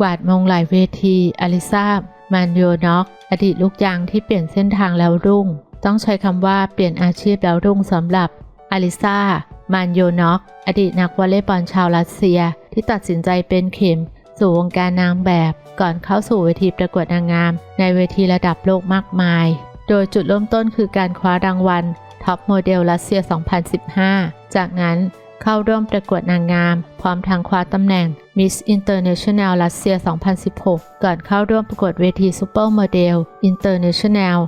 กวาดมงหลายเวที อลิซามันโยน็อกอดีตลูกยางที่เปลี่ยนเส้นทางแล้วรุ่ง ต้องใช้คำว่าเปลี่ยนอาชีพแล้วรุ่งสำหรับอลิซามันโยน็อกอดีตนักวอลเลย์บอลชาวรัสเซีย ที่ตัดสินใจเป็นเข็ม สู่วงการนางแบบ ก่อนเข้าสู่เวทีประกวดนางงาม ในเวทีระดับโลกมากมาย โดยจุดเริ่มต้นคือการคว้ารางวัลท็อปโมเดลรัสเซีย 2015 จากนั้นเข้าร่วมประกวดนางงาม พร้อมทางคว้าตำแหน่ง Miss International รัสเซีย 2016 ก่อนเข้าร่วมประกวดเวที Super Model International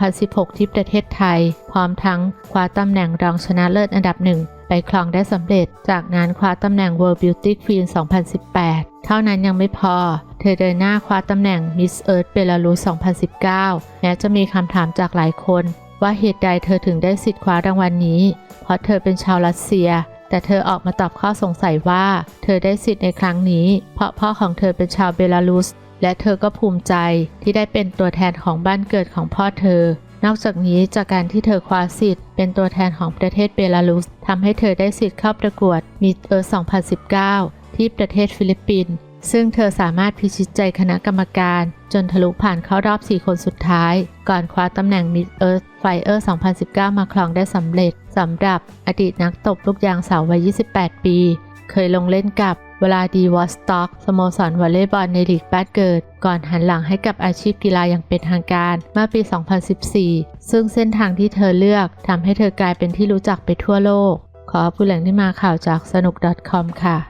2016 ที่ประเทศไทย พร้อมทั้งคว้าตำแหน่งรองชนะเลิศอันดับหนึ่งไปครองได้สำเร็จ จากนั้นคว้าตำแหน่ง World Beauty Queen 2018 เท่านั้นยังไม่พอ เธอเดินหน้าคว้าตำแหน่ง Miss Earth Belarus 2019 แม้จะมีคำถามจากหลายคน ว่าเหตุใดเธอถึงได้สิทธิ์คว้ารางวัลนนี้ เพราะเธอเป็นชาวรัสเซีย แต่เธอออกมาตอบข้อสงสัยว่า เธอได้สิทธิ์ในครั้งนี้ เพราะพ่อของเธอเป็นชาวเบลารุส และเธอก็ภูมิใจที่ได้เป็นตัวแทนของบ้านเกิดของพ่อเธอ นอกจากนี้จากการที่เธอคว้าสิทธิ์เป็นตัวแทนของประเทศเบลารุสทำให้เธอได้สิทธิ์เข้าประกวดมิสเออร์2019 ที่ประเทศฟิลิปปินส์ ซึ่งเธอสามารถพิชิตใจคณะกรรมการ จนทะลุผ่านเข้ารอบ 4 คนสุดท้าย ก่อนคว้าตำแหน่ง Miss Earth Fire 2019 มาครองได้สำเร็จสำหรับอดีตนักตบลูกยางสาววัย 28 ปี เคยลงเล่นกับเวลาดีวอสต็อกสโมสรวอลเลย์บอลในลีกบ้านเกิด ก่อนหันหลังให้กับอาชีพกีฬาอย่างเป็นทางการเมื่อปี 2014 ซึ่งเส้นทางที่เธอเลือกทำให้เธอกลายเป็นที่รู้จักไปทั่วโลก ขอผู้แหล่งที่มาข่าวจากสนุก .com ค่ะ